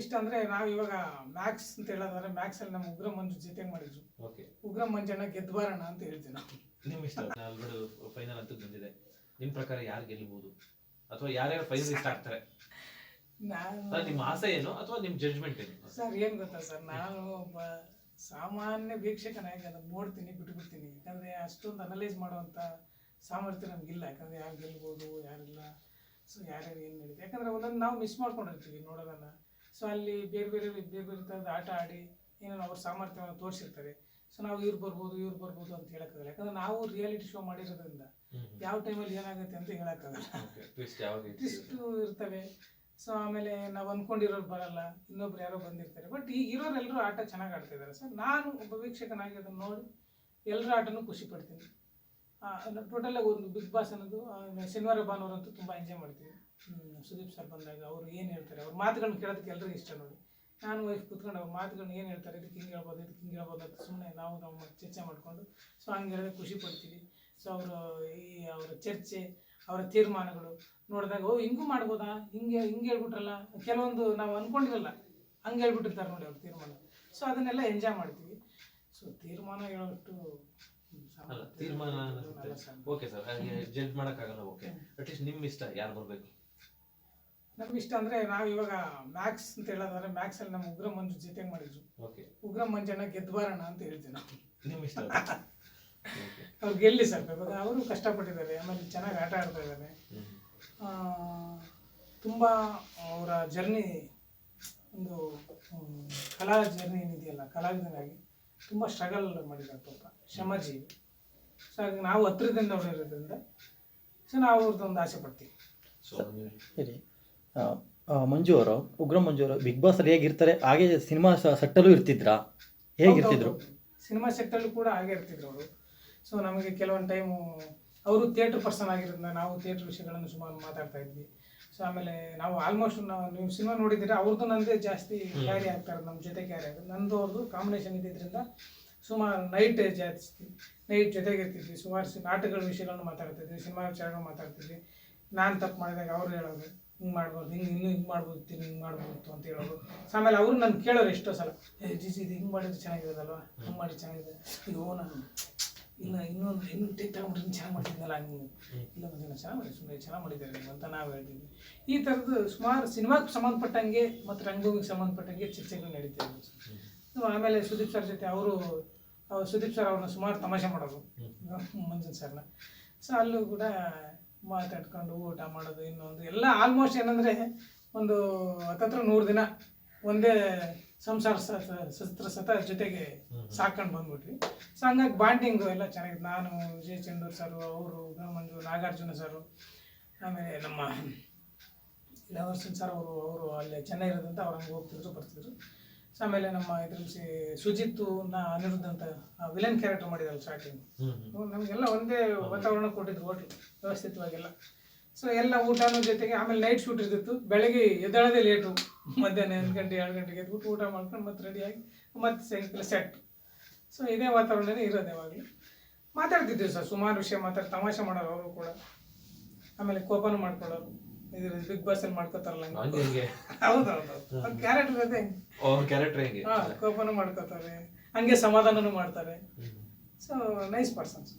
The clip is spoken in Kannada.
ಇಷ್ಟ ಅಂದ್ರೆ ನಾವು ಇವಾಗ ಮ್ಯಾಕ್ಸ್ ಅಂತ ಹೇಳೋದಾದ್ರೆ ಮ್ಯಾಕ್ಸ್ ಅಲ್ಲಿ ನಮ್ಮ ಉಗ್ರ ಮಂಜು ಜೊತೆ ಮಾಡಿದ್ರು. ಓಕೆ. ಉಗ್ರ ಮಂಜಣ್ಣ ಗೆದ್ದು ಬಾರಣ ಅಂತ ಹೇಳ್ತೀವಿ ನಾವು. ನಿಮ್ ಇಷ್ಟ? ಆಲ್ರೆಡಿ ಫೈನಲ್ ಅಂತ ಬಂದಿದೆ ನಿಮ್ ಪ್ರಕಾರ ಯಾರು ಗೆಲ್ಲಬಹುದು ಅಥವಾ ಯಾರ್ಯಾರು ಇಷ್ಟ ಆಗ್ತಾರೆ ನಾನು ನಿಮ್ಮ ಆಸೆ ಏನು ಅಥವಾ ನಿಮ್ ಜಡ್ಜ್ಮೆಂಟ್ ಏನು? ಸರ್ ಏನ್ ಗೊತ್ತಾ ಸರ್ ನಾನು ಒಬ್ಬ ಸಾಮಾನ್ಯ ವೀಕ್ಷಕನಾಗಿ ಅದನ್ನ ನೋಡ್ತೀನಿ ಬಿಟ್ಟು ಬಿಡ್ತೀನಿ ಯಾಕಂದ್ರೆ ಅಷ್ಟೊಂದು ಅನಲೈಸ್ ಮಾಡುವಂತ ಸಾಮರ್ಥ್ಯ ನಮ್ಗಿಲ್ಲ. ಯಾಕಂದ್ರೆ ಯಾರು ಗೆಲ್ಬೋದು ಯಾರಿಲ್ಲ. ಸೊ ಯಾರ್ಯಾರು ಏನು ನಡೀತೆ ಯಾಕಂದ್ರೆ ಒಂದೊಂದು ನಾವು ಮಿಸ್ ಮಾಡ್ಕೊಂಡಿರ್ತೀವಿ ನೋಡೋದನ್ನ. ಸೊ ಅಲ್ಲಿ ಬೇರೆ ಬೇರೆ ಬೇರೆ ಬೇರೆ ಥರದ ಆಟ ಆಡಿ ಏನೋ ಅವ್ರ ಸಾಮರ್ಥ್ಯವನ್ನು ತೋರಿಸಿರ್ತಾರೆ. ಸೊ ನಾವು ಇವ್ರು ಬರ್ಬೋದು ಇವ್ರು ಬರ್ಬೋದು ಅಂತ ಹೇಳಕ್ಕಾಗಲ್ಲ. ಯಾಕಂದ್ರೆ ನಾವು ರಿಯಾಲಿಟಿ ಶೋ ಮಾಡಿರೋದ್ರಿಂದ ಯಾವ ಟೈಮಲ್ಲಿ ಏನಾಗುತ್ತೆ ಅಂತ ಹೇಳಕ್ಕಾಗಲ್ಲ. ಟ್ವಿಸ್ಟ್ ಇರ್ತವೆ. ಸೊ ಆಮೇಲೆ ನಾವು ಅಂದ್ಕೊಂಡಿರೋರು ಬರಲ್ಲ. ಇನ್ನೊಬ್ರು ಯಾರೋ ಬಂದಿರ್ತಾರೆ. ಬಟ್ ಈಗ ಇರೋರೆಲ್ಲರೂ ಆಟ ಚೆನ್ನಾಗಿ ಆಡ್ತಾ ಇದ್ದಾರೆ ಸರ್ ನಾನು ಒಬ್ಬ ವೀಕ್ಷಕನಾಗಿ ಅದನ್ನು ನೋಡಿ ಎಲ್ಲರ ಆಟನೂ ಖುಷಿ ಪಡ್ತೀನಿ. ಟೋಟಲ್ ಆಗಿ ಒಂದು ಬಿಗ್ ಬಾಸ್ ಅನ್ನೋದು ಶನಿವಾರ, ಭಾನುವಾರ ಅಂತೂ ತುಂಬ ಎಂಜಾಯ್ ಮಾಡ್ತೀವಿ. ಸುದೀಪ್ ಸರ್ ಬಂದಾಗ ಅವರು ಏನು ಹೇಳ್ತಾರೆ, ಅವ್ರ ಮಾತುಗಳನ್ನ ಕೇಳೋದಕ್ಕೆ ಎಲ್ಲರಿಗೂ ಇಷ್ಟ ನೋಡಿ. ನಾನು ವೈಫ್ ಕುತ್ಕೊಂಡು ಅವ್ರ ಮಾತುಗಳನ್ನ ಏನು ಹೇಳ್ತಾರೆ, ಇದಕ್ಕೆ ಹಿಂಗೆ ಹೇಳ್ಬೋದು, ಇದಕ್ಕೆ ಹಿಂಗೆ ಹೇಳ್ಬೋದು ಅಂತ ಸುಮ್ಮನೆ ನಾವು ನಮ್ಮ ಚರ್ಚೆ ಮಾಡಿಕೊಂಡು ಸೊ ಹಂಗೆ ಹೇಳಿದ್ರೆ ಖುಷಿ ಪಡ್ತೀವಿ. ಸೊ ಅವರು ಈ, ಅವರ ಚರ್ಚೆ, ಅವರ ತೀರ್ಮಾನಗಳು ನೋಡಿದಾಗ, ಓ, ಹಿಂಗೂ ಮಾಡ್ಬೋದಾ? ಹಿಂಗೆ ಹಿಂಗೆ ಹೇಳ್ಬಿಟ್ರಲ್ಲ? ಕೆಲವೊಂದು ನಾವು ಅಂದ್ಕೊಂಡಿರಲ್ಲ ಹಂಗೆ ಹೇಳ್ಬಿಟ್ಟಿರ್ತಾರೆ ನೋಡಿ ಅವ್ರ ತೀರ್ಮಾನ. ಸೊ ಅದನ್ನೆಲ್ಲ ಎಂಜಾಯ್ ಮಾಡ್ತೀವಿ. ಸೊ ತೀರ್ಮಾನ ಹೇಳೋಷ್ಟು ಅಲ್ಲ ತೀರ್ಮಾನ okay sir. Okay sir judge ಮಾಡೋಕ್ಕಾಗಲ್ಲ ಓಕೆ ಅಟ್ಲೀಸ್ಟ್ ನಿಮ್ಮ ಇಷ್ಟ ಯಾರು ಬರಬೇಕು? ನಮ್ಗೆ ಇಷ್ಟ ಅಂದ್ರೆ ನಾವು ಇವಾಗ ಮ್ಯಾಕ್ಸ್ ಅಂತ ಹೇಳೋದಾದ್ರೆ ಮ್ಯಾಕ್ಸ್ ಅಲ್ಲಿ ನಮ್ಮ ಉಗ್ರ ಮಂಜು ಜೊತೆ ಮಾಡಿದ್ರು. ಓಕೆ ಉಗ್ರ ಮಂಜಣ್ಣ ಗೆದ್ಬಾರಣ ಅಂತ ಹೇಳ್ತೀವಿ ನಾವು. ನಿಮ್ಮ ಇಷ್ಟ. ಓಕೆ ಅವ್ರು ಗೆಲ್ಲಿ ಸರ್ ಇವಾಗ ಅವರು ಕಷ್ಟಪಟ್ಟಿದ್ದಾರೆ ಆಮೇಲೆ ಚೆನ್ನಾಗಿ ಆಟ ಆಡ್ತಾ ಇದ್ದಾರೆ. ಆ, ತುಂಬ ಅವರ ಜರ್ನಿ ಒಂದು ಕಲಾ ಜರ್ನಿ ಏನಿದೆಯಲ್ಲ ಕಲಾವಿದನಾಗಿ. ತುಂಬ ಸ್ಟ್ರಗಲ್ ಮಾಡಿದ್ದಾರೆ ಪಾಪ ಶ್ರಮಜೀವಿ. ಸೊ ಹಾಗಾಗಿ ನಾವು ಹತ್ರದಿಂದ ಇರೋದ್ರಿಂದ ಸೊ ನಾವು ಅವ್ರದ್ದೊಂದು ಆಸೆ ಪಡ್ತೀವಿ. ಸೊ ಸರಿ ಮಂಜು ಅವರು ಉಗ್ರ ಮಂಜು ಅವರು ಬಿಗ್ ಬಾಸ್ ಅಲ್ಲಿ ಹೇಗಿರ್ತಾರೆ ಹಾಗೆ ಸಿನಿಮಾ ಸೆಟ್ಟಲ್ಲೂ ಇರ್ತಿದ್ರಾ? ಹೇಗಿರ್ತಿದ್ರು? ಸಿನಿಮಾ ಸೆಟ್ಟಲ್ಲೂ ಕೂಡ ಹಾಗೆ ಇರ್ತಿದ್ರು ಅವರು. ಸೊ ನಮಗೆ ಕೆಲವೊಂದು ಟೈಮು ಅವರು ಥಿಯೇಟ್ರ್ ಪರ್ಸನ್ ಆಗಿರೋದ್ರಿಂದ ನಾವು ಥಿಯೇಟ್ರ್ ವಿಷಯಗಳನ್ನು ಸುಮಾರು ಮಾತಾಡ್ತಾ ಇದ್ವಿ. ಸೊ ಆಮೇಲೆ ನಾವು ಆಲ್ಮೋಸ್ಟ್ ನಾವು ನೀವು ಸಿನಿಮಾ ನೋಡಿದ್ದೀರಾ ಅವ್ರದ್ದು ನಂದೇ ಜಾಸ್ತಿ ಕ್ಯಾರಿ ಆಗ್ತಾರೆ ನಮ್ಮ ಜೊತೆ ಕ್ಯಾರಿ ಆಗೋದು. ನಂದು ಅವ್ರದ್ದು ಕಾಂಬಿನೇಷನ್ ಇದ್ದಿದ್ದರಿಂದ ಸುಮಾರು ನೈಟ್ ಜಾಸ್ತಿ ನೈಟ್ ಜೊತೆಗೆ ಇರ್ತಿದ್ವಿ. ಸುಮಾರು ನಾಟಕಗಳ ವಿಷಯಗಳನ್ನು ಮಾತಾಡ್ತಿದ್ವಿ ಸಿನಿಮಾ ವಿಚಾರಗಳು ಮಾತಾಡ್ತಿದ್ವಿ ನಾನು ತಪ್ಪು ಮಾಡಿದಾಗ ಅವ್ರು ಹೇಳೋದು ಹಿಂಗೆ ಮಾಡ್ಬೋದು ಹಿಂಗೆ ಇನ್ನೂ ಹಿಂಗೆ ಮಾಡ್ಬೋದು ಹಿಂಗೆ ಮಾಡ್ಬೋದು ಅಂತ ಹೇಳೋದು. ಸೊ ಆಮೇಲೆ ಅವರು ನಾನು ಕೇಳೋರು ಎಷ್ಟೋ ಸಲ ಜಿ ಸಿ ಇದು ಹಿಂಗೆ ಮಾಡಿದ್ರೆ ಚೆನ್ನಾಗಿರೋದಲ್ವಾ? ಹಿಂಗೆ ಮಾಡಿ ಚೆನ್ನಾಗಿದೆ. ಇದು ನಾನು ಇಲ್ಲ ಇನ್ನೊಂದು ಹೆಣ್ಣು ಟೇಕ್ ತಗೊಂಡ್ರೆ ಚೆನ್ನಾಗಿ ಮಾಡ್ತಿದ್ನಲ್ಲ ಹಂಗೆ ಇಲ್ಲ ಒಂದು ಚೆನ್ನಾಗಿ ಮಾಡಿ ಸುಮ್ಮನೆ ಚೆನ್ನಾಗಿ ಮಾಡಿದ್ದಾರೆ ನೀವು ಅಂತ ನಾವು ಹೇಳ್ತೀವಿ. ಈ ಥರದ್ದು ಸುಮಾರು ಸಿನಿಮಾಕ್ಕೆ ಸಂಬಂಧಪಟ್ಟಂಗೆ ಮತ್ತು ರಂಗಭೂಮಿಗೆ ಸಂಬಂಧಪಟ್ಟಂಗೆ ಚರ್ಚೆಗಳು ನಡೀತಿದ್ವು ಸೊ ಆಮೇಲೆ ಸುದೀಪ್ ಸರ್ ಜೊತೆ ಅವರು ಸುದೀಪ್ ಸರ್ ಅವ್ರನ್ನ ಸುಮಾರು ತಮಾಷೆ ಮಾಡೋರು ಮಂಜನ್ ಸರ್ನ. ಸೊ ಅಲ್ಲೂ ಕೂಡ ಮಾತಾಡ್ಕೊಂಡು ಊಟ ಮಾಡೋದು ಇನ್ನೊಂದು ಎಲ್ಲ ಆಲ್ಮೋಸ್ಟ್ ಏನಂದರೆ ಒಂದು ಹತ್ತತ್ರ ನೂರು ದಿನ ಒಂದೇ ಸಂಸಾರ ಸ- ಸ- ಸತ್ರ ಸತ ಜೊತೆಗೆ ಸಾಕೊಂಡು ಬಂದ್ಬಿಟ್ವಿ. ಸೊ ಹಂಗಾಗಿ ಬಾಂಡಿಂಗು ಎಲ್ಲ ಚೆನ್ನಾಗಿತ್ತು. ನಾನು ವಿಜಯ್ ಚಂದೂರ್ ಸರ್ ಅವರು ಮಂಜು ನಾಗಾರ್ಜುನ ಸರ್ ಆಮೇಲೆ ನಮ್ಮ ಲವರ್ಸನ್ ಸರ್ ಅವರು ಅವರು ಅಲ್ಲಿ ಚೆನ್ನೈ ಇರೋದಂತ ಅವ್ರು ಹಂಗೆ ಹೋಗ್ತಿದ್ರು ಬರ್ತಿದ್ರು. ಸೊ ಆಮೇಲೆ ನಮ್ಮ ಇದ್ರಲ್ಲಿ ಸಿ- ಸುಜಿತ್ನ ಅನಿರುದ್ಧ ಅಂತ ವಿಲನ್ ಕ್ಯಾರೆಕ್ಟರ್ ಮಾಡಿದ್ರು ಸ್ಟಾರ್ಟಿಂಗ್ ನಮಗೆಲ್ಲ ಒಂದೇ ವಾತಾವರಣ ಕೊಟ್ಟಿದ್ರು ಹೋಟ್ಲು ವ್ಯವಸ್ಥಿತವಾಗೆಲ್ಲ. ಸೊ ಎಲ್ಲ ಊಟನೂ ಜೊತೆಗೆ ಆಮೇಲೆ ನೈಟ್ ಶೂಟ್ ಇರ್ತಿತ್ತು. ಬೆಳಗ್ಗೆ ಎದ್ದೇಳೋದೇ ಲೇಟು ಮಧ್ಯಾಹ್ನ ಎರಡು ಗಂಟೆ ಎರಡು ಗಂಟೆಗೆ ಎದ್ಬಿಟ್ಟು ಊಟ ಮಾಡ್ಕೊಂಡು ಮತ್ತೆ ರೆಡಿಯಾಗಿ ಮತ್ತೆ ಸಾಯಂಕಾಲ ಸೆಟ್ ಸೊ ಇದೇ ವಾತಾವರಣನೇ ಇರೋದು ಯಾವಾಗಲೂ ಮಾತಾಡ್ತಿದ್ದೀವಿ ಸರ್ ಸುಮಾರು ವಿಷಯ ಮಾತಾಡಿ ತಮಾಷೆ ಮಾಡೋರು ಅವರು ಕೂಡ. ಆಮೇಲೆ ಕೋಪನೂ ಮಾಡ್ಕೊಳ್ಳೋರು. ಇದು ಬಿಗ್ ಬಾಸ್ ಅಲ್ಲಿ ಮಾಡ್ಕೋತಾರಲ್ಲ ಹೌದೌದು ಕ್ಯಾರೆಕ್ಟರ್ ಅದೇ ಕ್ಯಾರೆಕ್ಟರ್ ಕೋಪನೂ ಮಾಡ್ಕೋತಾರೆ. ಹಂಗೆ ಸಮಾಧಾನನೂ ಮಾಡ್ತಾರೆ. So nice persons